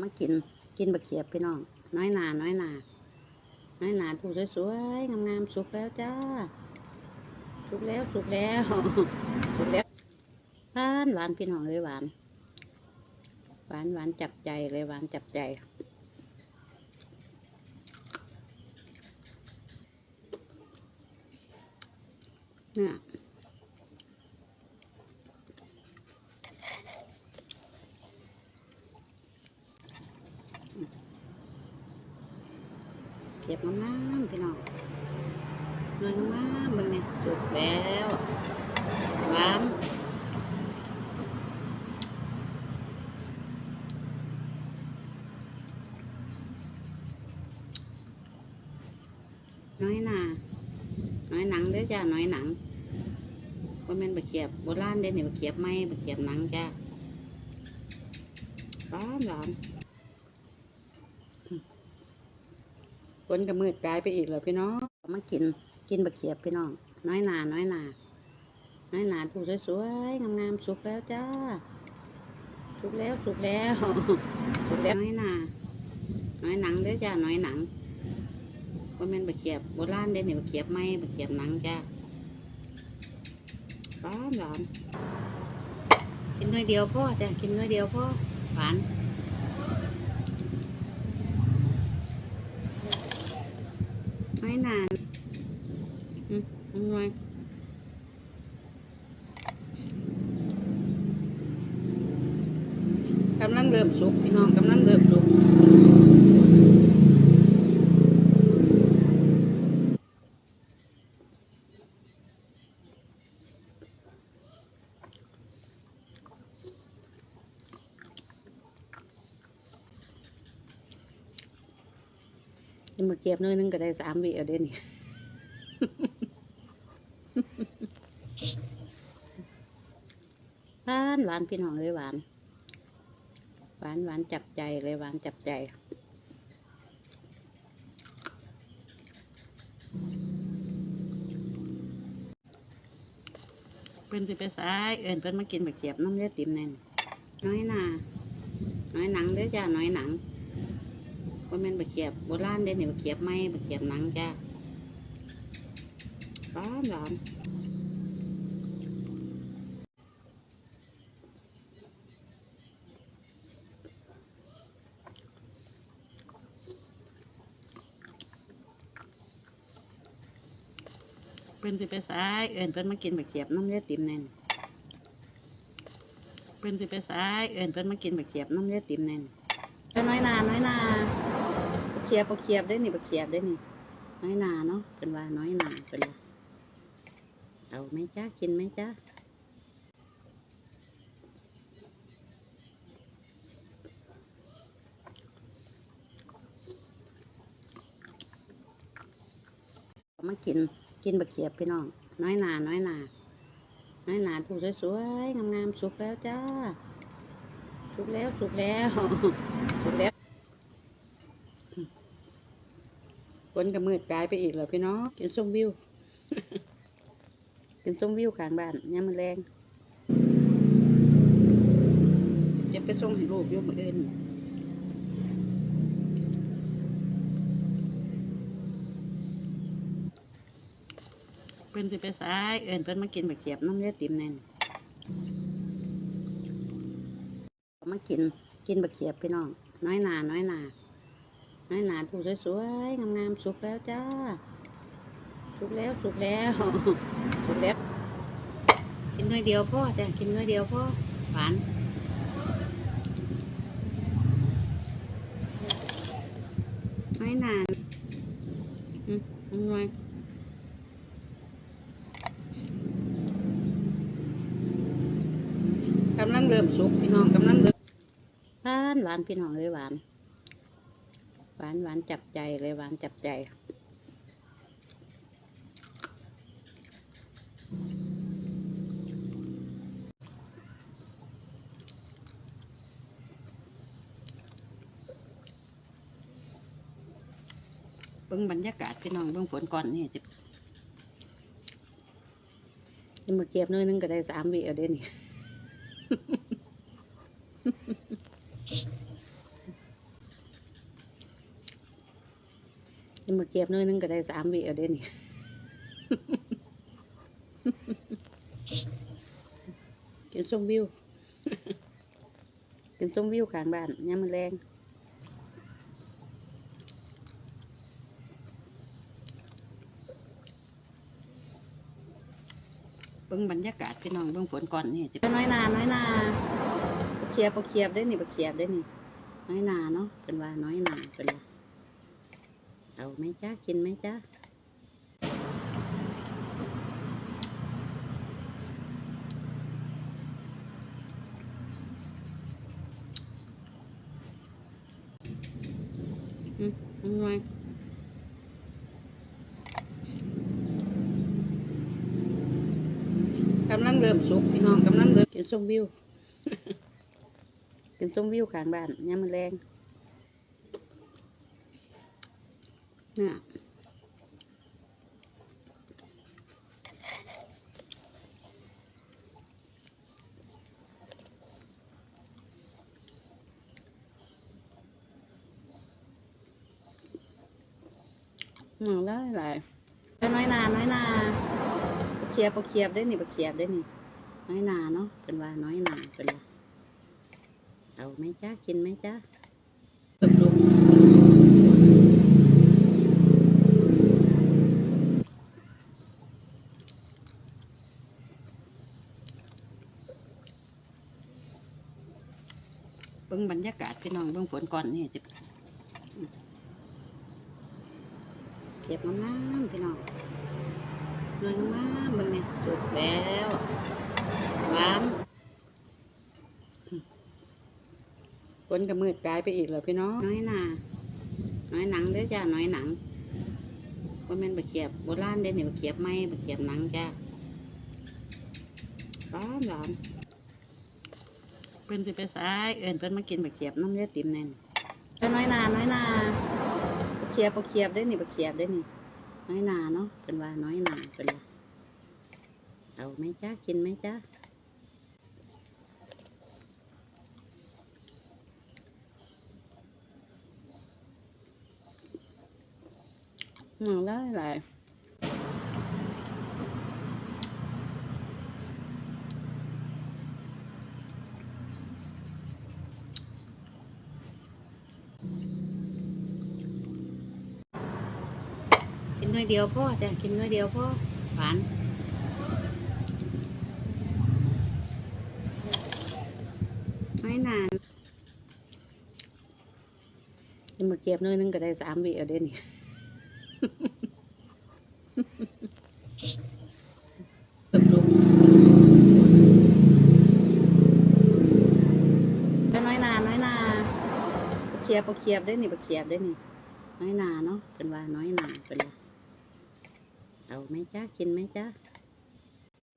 มากินกินบะเขียบพี่น้อง น้อยหนาน้อยหนาน้อยหนาถูกสวยๆงามๆสุกแล้วจ้า สุกแล้วสุกแล้วสุกแล้วหวานหวานพี่น้องเลยหวาน หวานหวานจับใจเลยหวานจับใจเนี่ย เก็บงามๆพี่น้องเงินงามๆมึงเนี่ยสุกแล้วหวานน้อยหนาน้อยหนังเด้อจ้าน้อยหนังว่าแม่นบะเขียบโบราณเด้เนี่ยบะเขียบไหมบะเขียบหนังจ้าหวานหวาน นกับมืดกลายไปอีกแล้วพี่น้องมากินกินบะเขียบพี่น้อง น้อยหนาน้อยหนาน้อยหนาถูสวยๆงามๆสุกแล้วจ้าสุกแล้วสุกแล้วสุกแล้วน้อยหนาน้อยหนังเด้อจ้าน้อยหนังว่าแม่นบะเขียบโบราณเด้เนี่ยบะเขียบไหมบะเขียบหนังจ้าหวานหวานกินน้อยเดียวพ่อจ้ะกินน้อยเดียวพ่อหวาน น้อยหนาอืมอร่อยกำลังเริ่มสุกพี่น้องกำลังเริ่มสุก มา เก็บน้อยนึงก็ได้สามวิเอาเด้นี่หวานหวานพี่น้องเลยหวาน หวานหวานจับใจเลยหวานจับใจเป็นสิไปซ้ายเอินเพิ่นมากินบักเขียบน้ำเลือดติ่มแน่นน้อยหนาน้อยหนังเด้อจ้าน้อยหนัง ว่าแม่นบะเขียบโบราณเด้เนี่ยบะเขียบไหมบะเขียบหนังจ้าหวานหวานเป็นสิไปซ้ายเอินเพิ่นมากินบะเขียบน้ำเลือดติ่มแน่นเป็นสิไปซ้ายเอินเพิ่นมากินบะเขียบน้ำเลือดติ่มแน่นน้อยนาน้อยนา ขียบบักเขียบได้นี่บะเขียบได้นี่ น้อยนาเนาะเป็นว่าน้อยนาเป็นว่าเอาไหมจ้ากินไหมจ้าเอามากินกินบะเขียบพี่น้อง น้อยนาน้อยนาน้อยนาถูกสวยๆงามๆสุกแล้วจ้า สุกแล้วสุกแล้ว สุกแล้ว ฝนกับมืดกลายไปอีกแล้วพี่น้องเป็นส้มวิวเป็นส้มวิวข้างบ้านยามมันแรงจะไปส่งให้ลูกยู่มืออื่นเป็นสิไปซ้ายเอินเพิ่นมากินบักเขียบน้ำเลือดติ่มแน่นมากินกินบักเขียบพี่น้องน้อยนาน้อยนา น้อยหนาถูกสวยๆงามๆสุกแล้วจ้า สุกแล้วสุกแล้ว สุกแล้ว กินน้อยเดียวพ่อจ้ะกินน้อยเดียวพ่อหวานน้อยหนาอืมอร่อยกำลังเริ่มสุกพี่น้องกำลังเริ่มหวานหวานพี่น้องเลยหวาน หวานหวานจับใจเลยหวานจับใจเบิ่งบรรยากาศพี่น้องเบิ่งฝนก่อนนี่จะจะมาเก็บหน้อยหนึงก็ได้สามวิเอาเด้นี่ กินมาเก็บน้อยนึงก็ได้สามวิเอาเด้นี่กินส้มวิว กินส้มวิวข้างบ้านยามมันแรงเบิ่งบรรยากาศพี่น้องเบิ่งฝนก่อนนี่จะน้อยนาน้อยนาเขียบบักเขียบได้นี่บักเขียบได้นี่น้อยนาเนาะเป็นว่าน้อยนาเป็นว่า เอาไหมจ้ากินไหมจ้าอืมอร่อยกำลังเริ่มสุกพี่น้องกำลังเริ่มกินส้มวิว กินส้มวิวข้างบ้านยามมันแรง เนี่ยหนังได้หลายน้อยนาน้อยนาเขียบบักเขียบได้นี่บักเขียบได้นี่น้อยนาเนาะเป็นว่าน้อยนาเป็นว่าเอาไหมจ้ากินไหมจ้าตกลง บิ่งบรรยากาศพี่น้องเบิ่งฝนก่อนนี่เจะเก็บงามๆพี่น้องเงินงามๆเบิ่งนี่สุดแล้วหวานฝนก็มืดกลายไปอีกแล้วพี่น้องน้อยหนาน้อยหนังเด้อจ้าน้อยหนังว่าแม่นบะเขียบโบราณเด้เนี่ยบะเขียบไม้บะเขียบหนังจ้าร้านร้าน เพิ่นสิไปซ้ายเอินเพิ่นมากินบะเขียบน้ำเลือดติ่มแน่นน้อยนาน้อยนาบะเขียบบะเขียบได้นี่บะเขียบได้นี่ น้อยนาเนาะเป็นว่าน้อยนาเป็นว่าเอาไหมจ้ากินไหมจ้าหนังได้หลายกินน้ อยเดียวพ่อจ้ะกินน้อยเดียวพ่อหวานไม่นานกินมาเก็บน้อยหนึงก็ได้สามวิเอาเด้นี่ตกลงน้อยนาน้อยนาบักเขียบบักเขียบได้นี่บักเขียบได้นี่น้อยนาเนาะเป็นว่าน้อยนาเป็นว่า เอาไหมจ้ากินไหมจ้า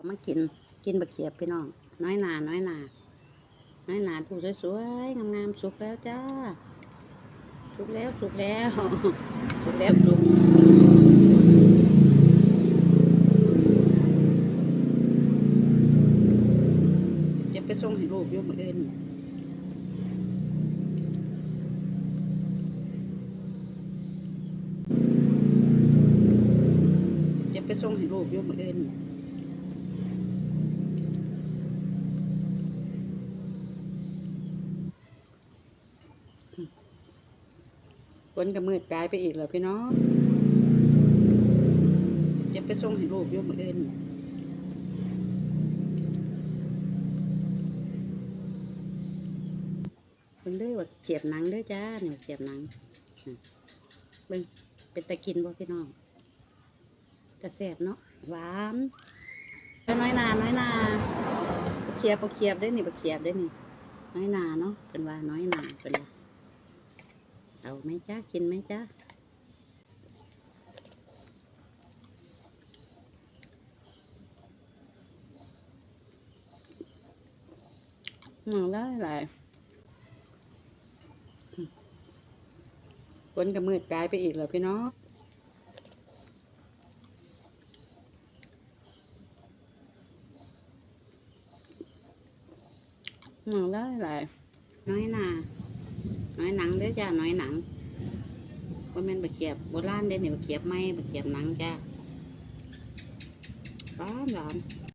มากินกินบักเขียบพี่น้อง น้อยหนาน้อยหนาน้อยหนาผู้สวยๆงามๆสุกแล้วจ้า สุกแล้วสุกแล้ว สุกแล้วสุก จะไปส่งให้ลูกอยกมืออื่นจะไปส่ง ให้ลูกอยกมืออื่นฝนก็มืดกลายไปอีกแล้วพี่น้องจะไปส่งให้ลูกอยกมืออื่นเบิ่งเด้อว่าเกียบหนังเด้อจ้าเนี่ยเกียบหนังเบิ่งเป็นตะกินบ่พี่น้อง กระแสบเนาะหวานน้อยนาน้อยนาเขียบบักเขียบได้นี่บักเขียบได้นี่น้อยนาเนาะเป็นว่าน้อยนาเป็นว่าเอาไหมจ้ากินไหมจ้าหนังได้หลายฝนก็มืดกลายไปอีกแล้วพี่น้อง หนังได้หลายน้อยหนาน้อยหนังเด้อจ้าน้อยหนังว่าแม่นบะเขียบโบราณเด้นี่บะเขียบไม้บะเขียบหนังจ้าหวานร้อน